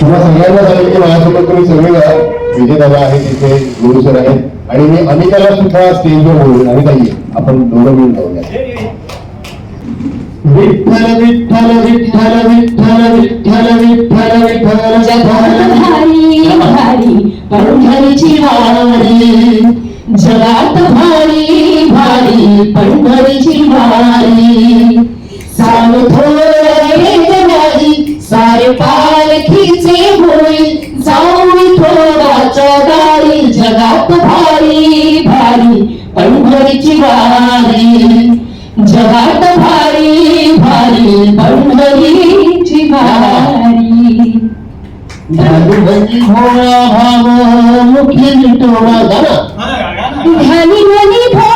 तुम्हा सगळ्यांना सांगेल की माझ्यासोबत तुम्ही सगळे दादा आहे तिथे गुरु सर आहेत. आणि मी अमिताला सुद्धा स्टेजवर बोलून आणि ताई आपण दोघं मिळून जाऊया. विठ्ठल विठ्ठल विठ्ठल विठ्ठल विठ्ठल विठ्ठल विठ्ठल जगात भारी भारी पंढरीची वारी. जगात भारी भारी पंढरीची वारी. सारे पालखीचे होईल जाऊ थोडाच्या दारी जगात भारी भारी पंढरीची वारी. जगात भारी भारी पंढरीची वारी. भानुबंदी भोळा भाव मुखी ध्यानी मनी भोळा